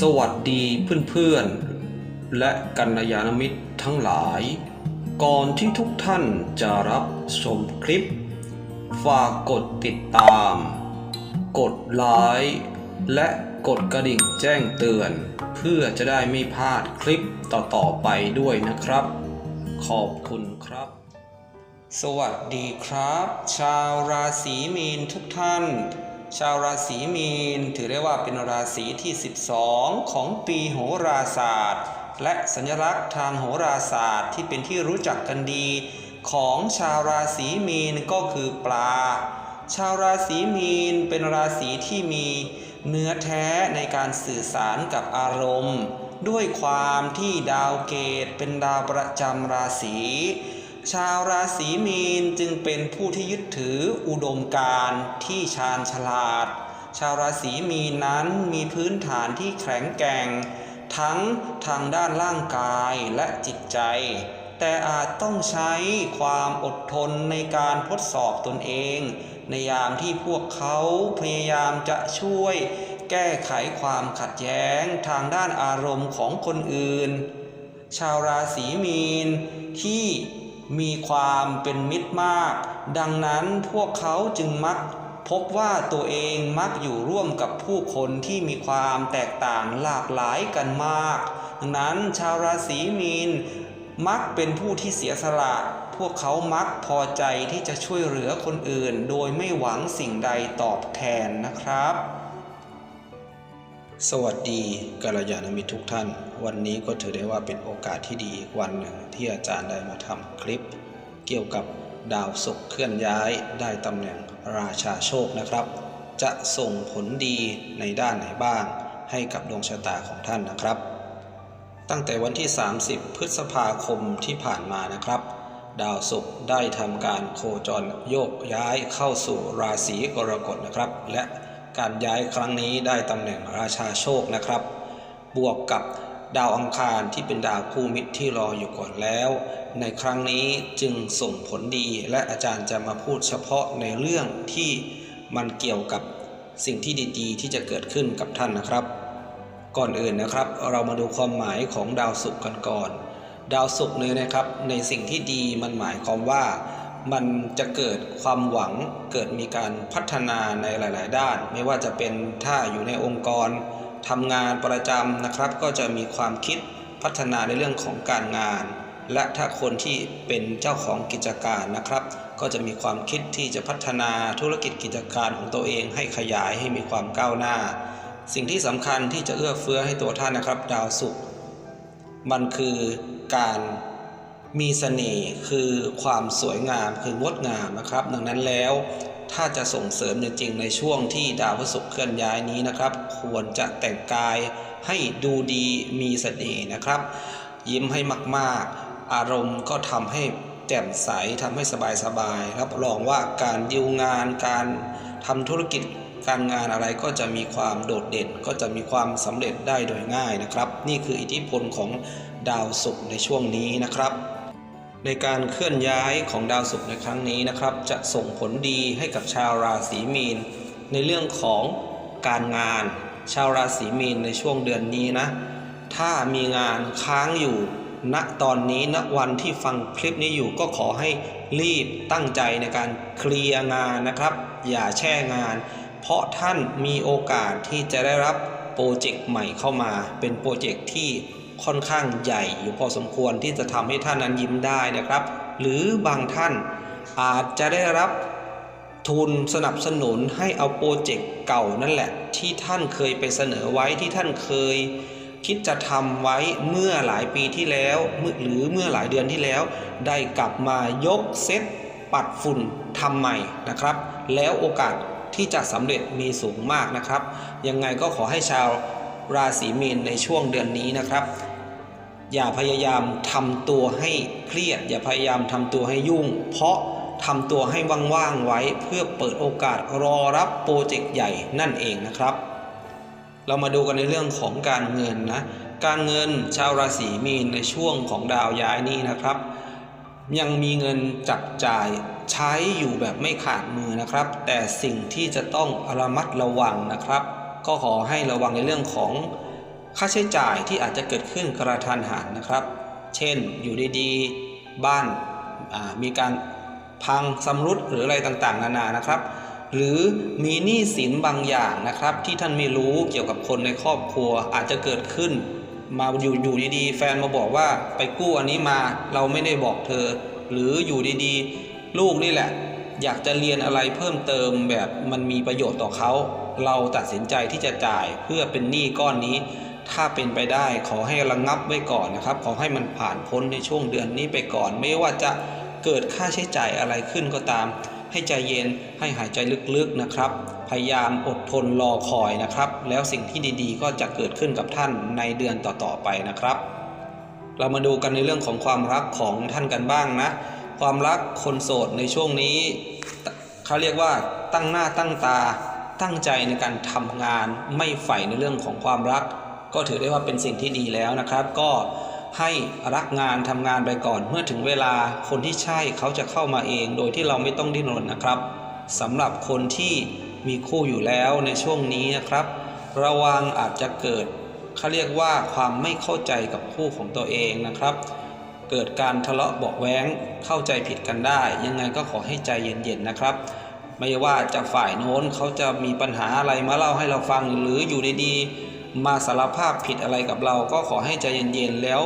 สวัสดีเพื่อนๆ และกัลยาณมิตรทั้งหลาย ก่อนที่ทุกท่านจะรับชมคลิป ฝากกดติดตาม กดไลค์และกดกระดิ่งแจ้งเตือน เพื่อจะได้ไม่พลาดคลิปต่อๆไปด้วยนะครับ ขอบคุณครับ สวัสดีครับ ชาวราศีมีนทุกท่าน ชาวราศีมีน ถือได้ว่าเป็นราศีที่ 12 ของปีโหราศาสตร์ และสัญลักษณ์ทางโหราศาสตร์ที่เป็นที่รู้จักกันดี ของชาวราศีมีนก็คือปลา ชาวราศีมีนเป็นราศีที่มีเนื้อแท้ในการสื่อสารกับอารมณ์ ด้วยความที่ดาวเกตเป็นดาวประจำราศี ชาวราศีมีนจึงเป็นผู้ที่ยึดถืออุดมการที่ชาญฉลาด ชาวราศีมีนนั้นมีพื้นฐานที่แข็งแกร่ง ทั้งทางด้านร่างกายและจิตใจ แต่อาจต้องใช้ความอดทนในการทดสอบตนเอง ในยามที่พวกเขาพยายามจะช่วย แก้ไขความขัดแย้งทางด้านอารมณ์ของคนอื่น ชาวราศีมีนที่มีความเป็นมิตรมาก ดังนั้นพวกเขาจึงมักพบว่าตัวเองมักอยู่ร่วมกับผู้คนที่มีความแตกต่างหลากหลายกันมาก ดังนั้นชาวราศีมีนมักเป็นผู้ที่เสียสละ พวกเขามักพอใจที่จะช่วยเหลือคนอื่น โดยไม่หวังสิ่งใดตอบแทนนะครับ สวัสดีกัลยาณมิตรทุกท่าน วันนี้ก็ถือได้ว่าเป็นโอกาสที่ดีอีกวันหนึ่งที่อาจารย์ได้มาทำคลิป เกี่ยวกับดาวศุกร์เคลื่อนย้ายได้ตำแหน่งราชาโชคนะครับ จะส่งผลดีในด้านไหนบ้าง ให้กับดวงชะตาของท่านนะครับ ตั้งแต่วันที่ 30 พฤษภาคมที่ผ่านมานะครับ ดาวศุกร์ได้ทำการโคจรโยกย้ายเข้าสู่ราศีกรกฎนะครับ และ การย้ายครั้งนี้ได้ตำแหน่งราชาโชคนะครับ บวกกับดาวอังคารที่เป็นดาวคู่มิตรที่รออยู่ก่อนแล้ว ในครั้งนี้จึงส่งผลดีและอาจารย์จะมาพูดเฉพาะในเรื่องที่มันเกี่ยวกับสิ่งที่ดีๆ ที่จะเกิดขึ้นกับท่านนะครับ ก่อนอื่นนะครับ เรามาดูความหมายของดาวศุกร์กันก่อน ดาวศุกร์เนี่ยนะครับในสิ่งที่ดีมันหมายความว่า มันจะเกิดความหวังเกิดมีการพัฒนาในหลาย ๆ ด้าน ไม่ว่าจะเป็นถ้าอยู่ในองค์กรทำงานประจำนะครับ ก็จะมีความคิดพัฒนาในเรื่องของการงาน และถ้าคนที่เป็นเจ้าของกิจการนะครับ ก็จะมีความคิดที่จะพัฒนาธุรกิจกิจการของตัวเอง ให้ขยายให้มีความก้าวหน้า สิ่งที่สำคัญที่จะเอื้อเฟื้อให้ตัวท่านนะครับ ดาวศุกร์มันคือการ มีเสน่ห์คือความสวยงามคืองดงามนะครับ ดังนั้นแล้วถ้าจะส่งเสริมจริงๆในช่วงที่ดาวพฤหัสเคลื่อนย้ายนี้นะครับ ควรจะแต่งกายให้ดูดีมีเสน่ห์นะครับ ยิ้มให้มากๆ อารมณ์ก็ทำให้แจ่มใสทำให้สบายๆรับรองว่าการดิวงานการทำธุรกิจการงานอะไรก็จะมีความโดดเด่นก็จะมีความสำเร็จได้โดยง่ายนะครับ นี่คืออิทธิพลของดาวศุกร์ในช่วงนี้นะครับ ในการเคลื่อนย้ายของดาวศุกร์ในครั้งนี้นะครับ จะส่งผลดีให้กับชาวราศีมีน ในเรื่องของการงาน ชาวราศีมีนในช่วงเดือนนี้นะ ถ้ามีงานค้างอยู่ณตอนนี้ณวันที่ฟังคลิปนี้อยู่ก็ขอให้รีบตั้งใจในการเคลียร์งานนะครับ อย่าแช่งาน เพราะท่านมีโอกาสที่จะได้รับโปรเจกต์ใหม่เข้ามา เป็นโปรเจกต์ที่ ค่อนข้างใหญ่อยู่พอสมควรที่จะทำให้ท่านนั้นยิ้มได้นะครับ หรือบางท่านอาจจะได้รับทุนสนับสนุนให้เอาโปรเจกต์เก่านั่นแหละ ที่ท่านเคยไปเสนอไว้ที่ท่านเคย คิดจะทำไว้เมื่อหลายปีที่แล้วหรือเมื่อหลายเดือนที่แล้ว ได้กลับมายกเซตปัดฝุ่นทำใหม่นะครับ แล้วโอกาสที่จะสำเร็จมีสูงมากนะครับ ยังไงก็ขอให้ชาวราศีมีนในช่วงเดือนนี้นะครับ อย่าพยายามทำตัวให้เครียด อย่าพยายามทำตัวให้ยุ่ง เพราะทำตัวให้ว่างๆไว้เพื่อเปิดโอกาสรอรับโปรเจกต์ใหญ่นั่นเองนะครับ เรามาดูกันในเรื่องของการเงินนะการเงินชาวราศีมีนในช่วงของดาวย้ายนี้นะครับ ยังมีเงินจับจ่ายใช้อยู่แบบไม่ขาดมือนะครับ แต่สิ่งที่จะต้องระมัดระวังนะครับ ก็ขอให้ระวังในเรื่องของ ค่าใช้จ่ายที่อาจจะเกิดขึ้นกระทันหันนะครับ เช่นอยู่ดีๆ บ้านามีการพังสำรุดหรืออะไรต่างๆ นานานะครับ หรือมีหนี้สินบางอย่างนะครับ ที่ท่านไม่รู้เกี่ยวกับคนในครอบครัวอาจจะเกิดขึ้น มาอยู่อยู่ดีๆ แฟนมาบอกว่าไปกู้อันนี้มาเราไม่ได้บอกเธอ หรืออยู่ดีๆ ลูกนี่แหละ อยากจะเรียนอะไรเพิ่มเติมแบบมันมีประโยชน์ต่อเขา เราตัดสินใจที่จะจ่ายเพื่อเป็นหนี้ก้อนนี้ ถ้าเป็นไปได้ขอให้ระงงับไว้ก่อนนะครับ ขอให้มันผ่านพ้นในช่วงเดือนนี้ไปก่อน ไม่ว่าจะเกิดค่าใช้จ่ายอะไรขึ้นก็ตาม ให้ใจเย็นให้หายใจลึกๆนะครับ พยายามอดทนรอคอยนะครับ แล้วสิ่งที่ดีๆ ก็จะเกิดขึ้นกับท่านในเดือนต่อๆไปนะครับ เรามาดูกันในเรื่องของความรักของท่านกันบ้างนะ ความรักคนโสดในช่วงนี้เขาเรียกว่าตั้งหน้าตั้งตาตั้งใจในการทำงานไม่ใฝ่ในเรื่องของความรัก ก็ถือได้ว่าเป็นสิ่งที่ดีแล้วนะครับ ก็ให้รักงานทำงานไปก่อน เมื่อถึงเวลาคนที่ใช่เขาจะเข้ามาเอง โดยที่เราไม่ต้องดิ้นรนนะครับสำหรับคนที่มีคู่อยู่แล้วในช่วงนี้นะครับ ระวังอาจจะเกิดเขาเรียกว่าความไม่เข้าใจกับคู่ของตัวเองนะครับ เกิดการทะเลาะบาะแว้งเข้าใจผิดกันได้ ยังไงก็ขอให้ใจเย็นๆนะครับ ไม่ว่าจะฝ่ายโน้นเขาจะมีปัญหาอะไรมาเล่าให้เราฟังหรืออยู่ดีๆ มาสารภาพผิดอะไรกับเรา ก็ขอให้ใจเย็นๆแล้ว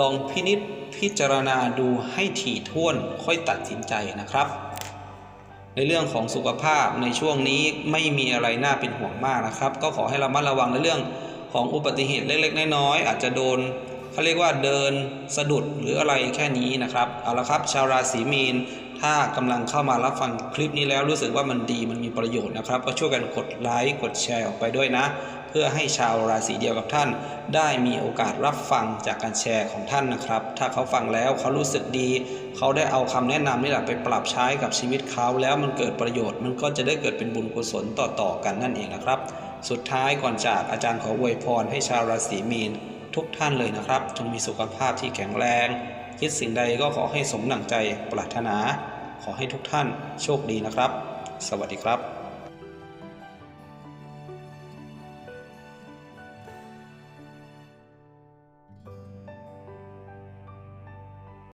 ลองพินิษพิจารณาดูให้ถี่ถ้วนค่อยตัดสินใจนะครับ ในเรื่องของสุขภาพในช่วงนี้ไม่มีอะไรน่าเป็นห่วงมากนะครับ ก็ขอให้เรามัดระวังในเรื่องของอุบัติเหตุเล็กๆ น้อยๆอาจจะโดนเขาเรียกว่าเดินสะดุดหรืออะไรแค่นี้นะครับเอาละครับ ชาวราศีมีน ถ้ากำลังเข้ามารับฟังคลิปนี้แล้วรู้สึกว่ามันดีมันมีประโยชน์นะครับ ก็ช่วยกันกดไลค์กดแชร์ออกไปด้วยนะ พื่อให้ชาวราศีเดียวกับท่าน ได้มีโอกาสรับฟังจากการแชร์ของท่านนะครับ ถ้าเขาฟังแล้วเขารู้สึกดี เขาได้เอาคำแนะนำนี่แหละไปปรับใช้กับชีวิตเขาแล้วมันเกิดประโยชน์ มันก็จะได้เกิดเป็นบุญกุศลต่อๆกันนั่นเองนะครับ สุดท้ายก่อนจากอาจารย์ขออวยพรให้ชาวราศีมีน ทุกท่านเลยนะครับ จงมีสุขภาพที่แข็งแรง คิดสิ่งใดก็ขอให้สมดั่งใจปรารถนา ขอให้ทุกท่านโชคดีนะครับ สวัสดีครับ